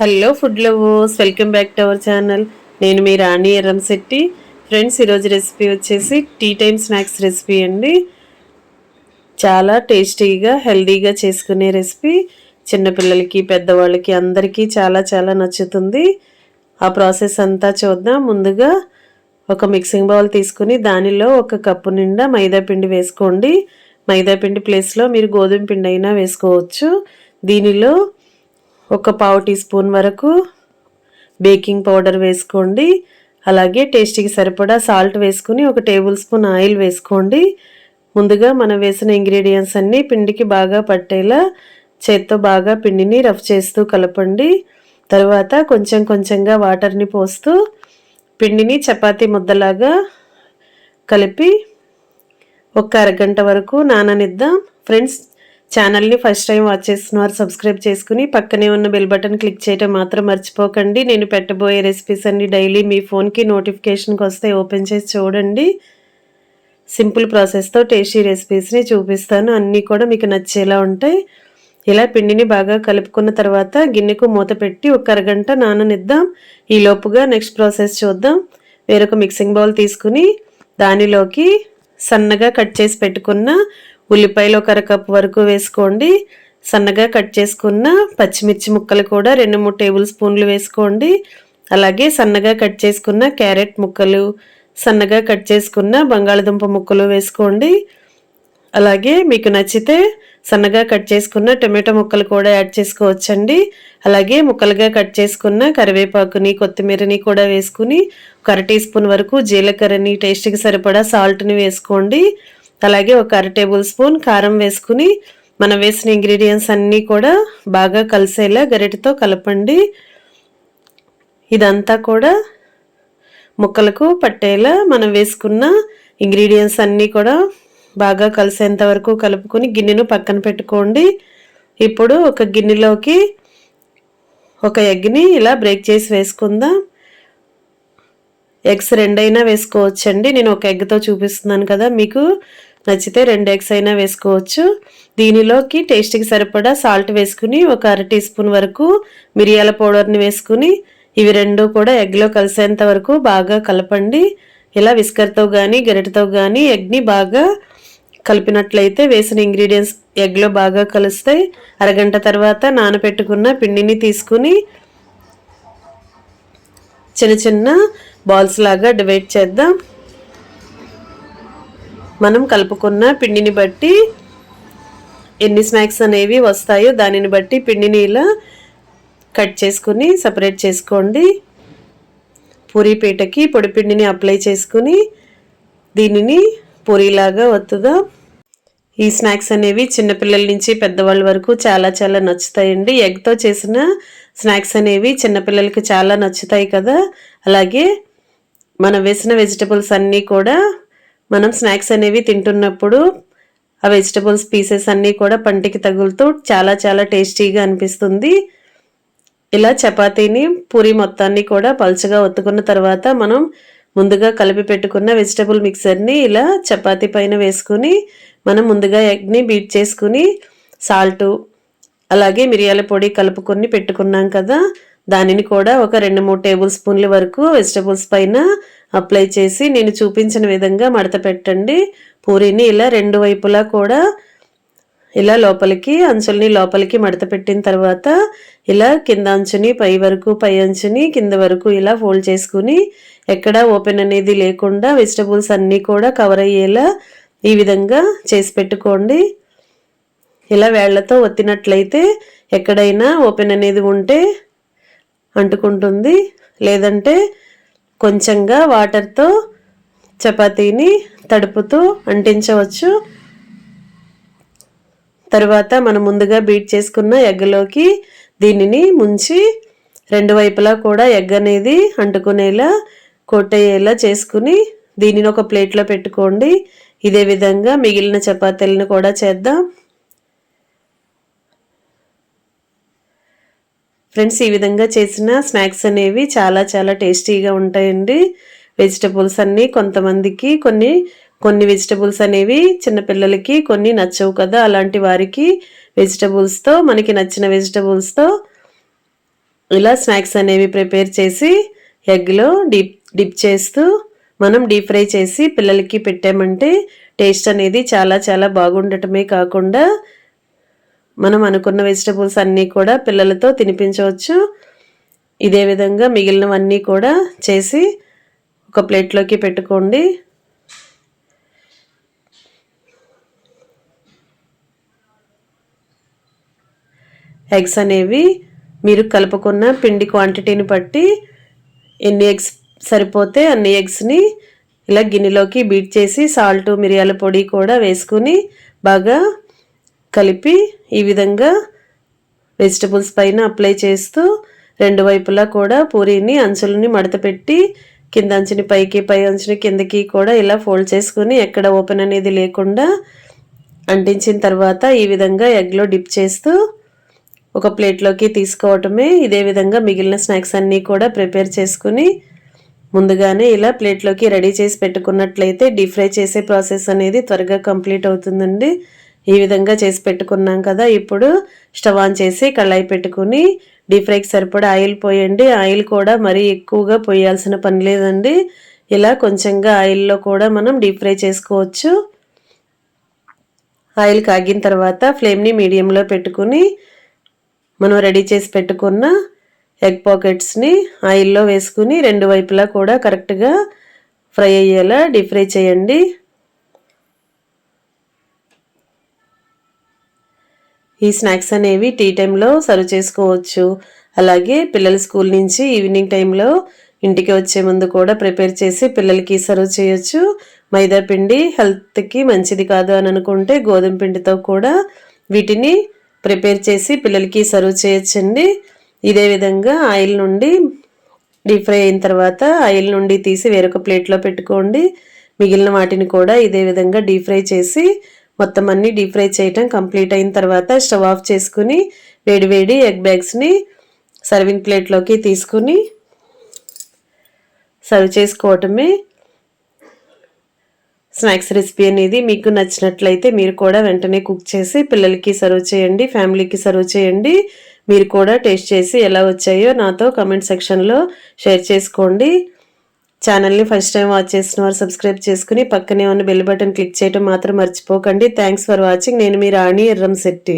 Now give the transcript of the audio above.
Hello food lovers welcome back to our channel. నేను మీ Rani Erramsetti friends ఈరోజు రెసిపీ వచ్చేసి టీ టైమ్ స్నాక్స్ రెసిపీ అండి. చాలా టేస్టీగా హెల్దీగా చేసుకునే రెసిపీ. చిన్నపిల్లలకి పెద్దవాళ్ళకి అందరికీ చాలా చాలా నచ్చుతుంది. ఆ ప్రాసెస్ అంతా చూద్దాం. ముందుగా ఒక మిక్సింగ్ బౌల్ తీసుకుని దానిలో ఒక కప్పు నిండా మైదాపిండి వేసుకోండి. మైదాపిండి ప్లేస్లో మీరు గోధుమ పిండి అయినా వేసుకోవచ్చు. దీనిలో ఒక పావు టీ స్పూన్ వరకు బేకింగ్ పౌడర్ వేసుకోండి. అలాగే టేస్టీకి సరిపడా సాల్ట్ వేసుకుని ఒక టేబుల్ స్పూన్ ఆయిల్ వేసుకోండి. ముందుగా మనం వేసిన ఇంగ్రీడియంట్స్ అన్నీ పిండికి బాగా పట్టేలా చేత్తో బాగా పిండిని రఫ్ చేస్తూ కలపండి. తర్వాత కొంచెం కొంచెంగా వాటర్ని పోస్తూ పిండిని చపాతీ ముద్దలాగా కలిపి ఒక అరగంట వరకు నాననిద్దాం. ఫ్రెండ్స్ ఛానల్ని ఫస్ట్ టైం వాచ్ చేస్తున్నారు సబ్స్క్రైబ్ చేసుకుని పక్కనే ఉన్న బెల్ బటన్ క్లిక్ చేయడం మాత్రం మర్చిపోకండి. నేను పెట్టబోయే రెసిపీస్ అన్ని డైలీ మీ ఫోన్కి నోటిఫికేషన్కి వస్తే ఓపెన్ చేసి చూడండి. సింపుల్ ప్రాసెస్తో టేస్టీ రెసిపీస్ని చూపిస్తాను. అన్నీ కూడా మీకు నచ్చేలా ఉంటాయి. ఇలా పిండిని బాగా కలుపుకున్న తర్వాత గిన్నెకు మూత పెట్టి ఒక అరగంట నాననిద్దాం. ఈ లోపుగా నెక్స్ట్ ప్రాసెస్ చూద్దాం. వేరొక మిక్సింగ్ బౌల్ తీసుకుని దానిలోకి సన్నగా కట్ చేసి పెట్టుకున్న ఉల్లిపాయలు ఒక అరకప్పు వరకు వేసుకోండి. సన్నగా కట్ చేసుకున్న పచ్చిమిర్చి ముక్కలు కూడా రెండు మూడు టేబుల్ స్పూన్లు వేసుకోండి. అలాగే సన్నగా కట్ చేసుకున్న క్యారెట్ ముక్కలు సన్నగా కట్ చేసుకున్న బంగాళదుంప ముక్కలు వేసుకోండి. అలాగే మీకు నచ్చితే సన్నగా కట్ చేసుకున్న టొమాటో ముక్కలు కూడా యాడ్ చేసుకోవచ్చండి. అలాగే ముక్కలుగా కట్ చేసుకున్న కరివేపాకుని కొత్తిమీరని కూడా వేసుకుని ఒక అర టీ స్పూన్ వరకు జీలకర్రని టేస్ట్కి సరిపడా సాల్ట్ని వేసుకోండి. అలాగే ఒక అర టేబుల్ స్పూన్ కారం వేసుకుని మనం వేసిన ఇంగ్రీడియంట్స్ అన్నీ కూడా బాగా కలిసేలా గరిటతో కలపండి. ఇదంతా కూడా ముక్కలకు పట్టేలా మనం వేసుకున్న ఇంగ్రీడియంట్స్ అన్నీ కూడా బాగా కలిసేంత వరకు కలుపుకొని గిన్నెను పక్కన పెట్టుకోండి. ఇప్పుడు ఒక గిన్నెలోకి ఒక ఎగ్ని ఇలా బ్రేక్ చేసి వేసుకుందాం. ఎగ్స్ రెండైనా వేసుకోవచ్చండి. నేను ఒక ఎగ్తో చూపిస్తున్నాను కదా మీకు. నచ్చితే రెండు ఎగ్స్ అయినా వేసుకోవచ్చు. దీనిలోకి టేస్ట్కి సరిపడా సాల్ట్ వేసుకుని ఒక అర టీ స్పూన్ వరకు మిరియాల పౌడర్ని వేసుకుని ఇవి రెండు కూడా ఎగ్లో కలిసేంత వరకు బాగా కలపండి. ఇలా విస్కర్తో కానీ గరిటతో కానీ ఎగ్ని బాగా కలిపినట్లయితే వేసిన ఇంగ్రీడియంట్స్ ఎగ్లో బాగా కలుస్తాయి. అరగంట తర్వాత నానబెట్టుకున్న పిండిని తీసుకుని చిన్న చిన్న బాల్స్ లాగా డివైడ్ చేద్దాం. మనం కలుపుకున్న పిండిని బట్టి ఎన్ని స్నాక్స్ అనేవి వస్తాయో దానిని బట్టి పిండిని ఇలా కట్ చేసుకుని సపరేట్ చేసుకోండి. పూరీ పీటకి పొడిపిండిని అప్లై చేసుకుని దీనిని పూరీలాగా వత్తుదా. ఈ స్నాక్స్ అనేవి చిన్నపిల్లల నుంచి పెద్దవాళ్ళ వరకు చాలా చాలా నచ్చుతాయండి. ఎగ్తో చేసిన స్నాక్స్ అనేవి చిన్నపిల్లలకి చాలా నచ్చుతాయి కదా. అలాగే మనం వేసిన వెజిటబుల్స్ అన్నీ కూడా మనం స్నాక్స్ అనేవి తింటున్నప్పుడు ఆ వెజిటబుల్స్ పీసెస్ అన్నీ కూడా పంటికి తగులుతూ చాలా చాలా టేస్టీగా అనిపిస్తుంది. ఇలా చపాతీని పూరి మొత్తాన్ని కూడా పలుచగా ఒత్తుకున్న తర్వాత మనం ముందుగా కలిపి పెట్టుకున్న వెజిటబుల్ మిక్సర్ని ఇలా చపాతీ పైన వేసుకుని మనం ముందుగా ఎగ్ని బీట్ చేసుకుని సాల్టు అలాగే మిరియాల పొడి కలుపుకొని పెట్టుకున్నాం కదా దానిని కూడా ఒక రెండు మూడు టేబుల్ స్పూన్ల వరకు వెజిటబుల్స్ పైన అప్లై చేసి నేను చూపించిన విధంగా మడత పెట్టండి. పూరీని ఇలా రెండు వైపులా కూడా ఇలా లోపలికి అంచుల్ని లోపలికి మడత పెట్టిన తర్వాత ఇలా కింద అంచుని పై వరకు పై అంచుని కింద వరకు ఇలా ఫోల్డ్ చేసుకుని ఎక్కడ ఓపెన్ అనేది లేకుండా వెజిటబుల్స్ అన్నీ కూడా కవర్ అయ్యేలా ఈ విధంగా చేసి పెట్టుకోండి. ఇలా వేళ్ళతో ఒత్తినట్లయితే ఎక్కడైనా ఓపెన్ అనేది ఉంటే అంటుకుంటుంది. లేదంటే కొంచెంగా వాటర్తో చపాతీని తడుపుతూ అంటించవచ్చు. తర్వాత మనం ముందుగా బీట్ చేసుకున్న ఎగ్గలోకి దీనిని ముంచి రెండు వైపులా కూడా ఎగ్ అనేది అంటుకునేలా కొట్టేలా చేసుకుని దీనిని ఒక ప్లేట్లో పెట్టుకోండి. ఇదే విధంగా మిగిలిన చపాతీలను కూడా చేద్దాం. ఫ్రెండ్స్ ఈ విధంగా చేసిన స్నాక్స్ అనేవి చాలా చాలా టేస్టీగా ఉంటాయండి. వెజిటబుల్స్ అన్నీ కొంతమందికి కొన్ని కొన్ని వెజిటబుల్స్ అనేవి చిన్నపిల్లలకి కొన్ని నచ్చవు కదా. అలాంటి వారికి వెజిటబుల్స్తో మనకి నచ్చిన వెజిటబుల్స్తో ఇలా స్నాక్స్ అనేవి ప్రిపేర్ చేసి ఎగ్లో డిప్ డిప్ చేస్తూ మనం డీప్ ఫ్రై చేసి పిల్లలకి పెట్టామంటే టేస్ట్ అనేది చాలా చాలా బాగుండటమే కాకుండా మనం అనుకున్న వెజిటబుల్స్ అన్నీ కూడా పిల్లలతో తినిపించవచ్చు. ఇదే విధంగా మిగిలినవన్నీ కూడా చేసి ఒక ప్లేట్లోకి పెట్టుకోండి. ఎగ్స్ అనేవి మీరు కలుపుకున్న పిండి క్వాంటిటీని బట్టి ఎన్ని ఎగ్స్ సరిపోతే అన్ని ఎగ్స్ని ఇలా గిన్నెలోకి బీట్ చేసి సాల్ట్ మిరియాల పొడి కూడా వేసుకుని బాగా కలిపి ఈ విధంగా వెజిటబుల్స్ పైన అప్లై చేస్తూ రెండు వైపులా కూడా పూరీని అంచులని మడత పెట్టి కింద అంచుని పైకి పై అంచుని కిందకి కూడా ఇలా ఫోల్డ్ చేసుకుని ఎక్కడ ఓపెన్ అనేది లేకుండా అంటించిన తర్వాత ఈ విధంగా ఎగ్లో డిప్ చేస్తూ ఒక ప్లేట్లోకి తీసుకోవటమే. ఇదే విధంగా మిగిలిన స్నాక్స్ అన్నీ కూడా ప్రిపేర్ చేసుకుని ముందుగానే ఇలా ప్లేట్లోకి రెడీ చేసి పెట్టుకున్నట్లయితే డీప్ ఫ్రై చేసే ప్రాసెస్ అనేది త్వరగా కంప్లీట్ అవుతుందండి. ఈ విధంగా చేసి పెట్టుకున్నాం కదా. ఇప్పుడు స్టవ్ ఆన్ చేసి కళాయి పెట్టుకుని డీప్ ఫ్రైకి సరిపడా ఆయిల్ పోయండి. ఆయిల్ కూడా మరీ ఎక్కువగా పోయాల్సిన పని లేదండి. ఇలా కొంచెంగా ఆయిల్లో కూడా మనం డీప్ ఫ్రై చేసుకోవచ్చు. ఆయిల్ కాగిన తర్వాత ఫ్లేమ్ని మీడియంలో పెట్టుకుని మనం రెడీ చేసి పెట్టుకున్న ఎగ్ పాకెట్స్ని ఆయిల్లో వేసుకుని రెండు వైపులా కూడా కరెక్ట్గా ఫ్రై అయ్యేలా డీప్ ఫ్రై చేయండి. ఈ స్నాక్స్ అనేవి టీ టైంలో సర్వ్ చేసుకోవచ్చు. అలాగే పిల్లల స్కూల్ నుంచి ఈవినింగ్ టైంలో ఇంటికి వచ్చే ముందు కూడా ప్రిపేర్ చేసి పిల్లలకి సర్వ్ చేయొచ్చు. మైదా పిండి హెల్త్కి మంచిది కాదు అని అనుకుంటే గోధుమ పిండితో కూడా వీటిని ప్రిపేర్ చేసి పిల్లలకి సర్వ్ చేయొచ్చండి. ఇదే విధంగా ఆయిల్ నుండి డీప్ ఫ్రై అయిన తర్వాత ఆయిల్ నుండి తీసి వేరొక ప్లేట్లో పెట్టుకోండి. మిగిలిన వాటిని కూడా ఇదే విధంగా డీప్ ఫ్రై చేసి మొత్తం అన్నీ డీప్ ఫ్రై చేయటం కంప్లీట్ అయిన తర్వాత స్టవ్ ఆఫ్ చేసుకుని వేడివేడి ఎగ్ బ్యాగ్స్ని సర్వింగ్ ప్లేట్లోకి తీసుకుని సర్వ్ చేసుకోవటమే స్నాక్స్ రెసిపీ అనేది మీకు నచ్చినట్లయితే మీరు కూడా వెంటనే కుక్ చేసి పిల్లలకి సర్వ్ చేయండి ఫ్యామిలీకి సర్వ్ చేయండి. మీరు కూడా టేస్ట్ చేసి ఎలా వచ్చాయో నాతో కమెంట్ సెక్షన్లో షేర్ చేసుకోండి. ఛానల్ని ఫస్ట్ టైం వాచ్ చేసిన వారు సబ్స్క్రైబ్ చేసుకుని పక్కనే ఉన్న బెల్ బటన్ క్లిక్ చేయడం మాత్రం మర్చిపోకండి. థ్యాంక్స్ ఫర్ వాచింగ్ నేను మీ రాణి ఎర్రం శెట్టి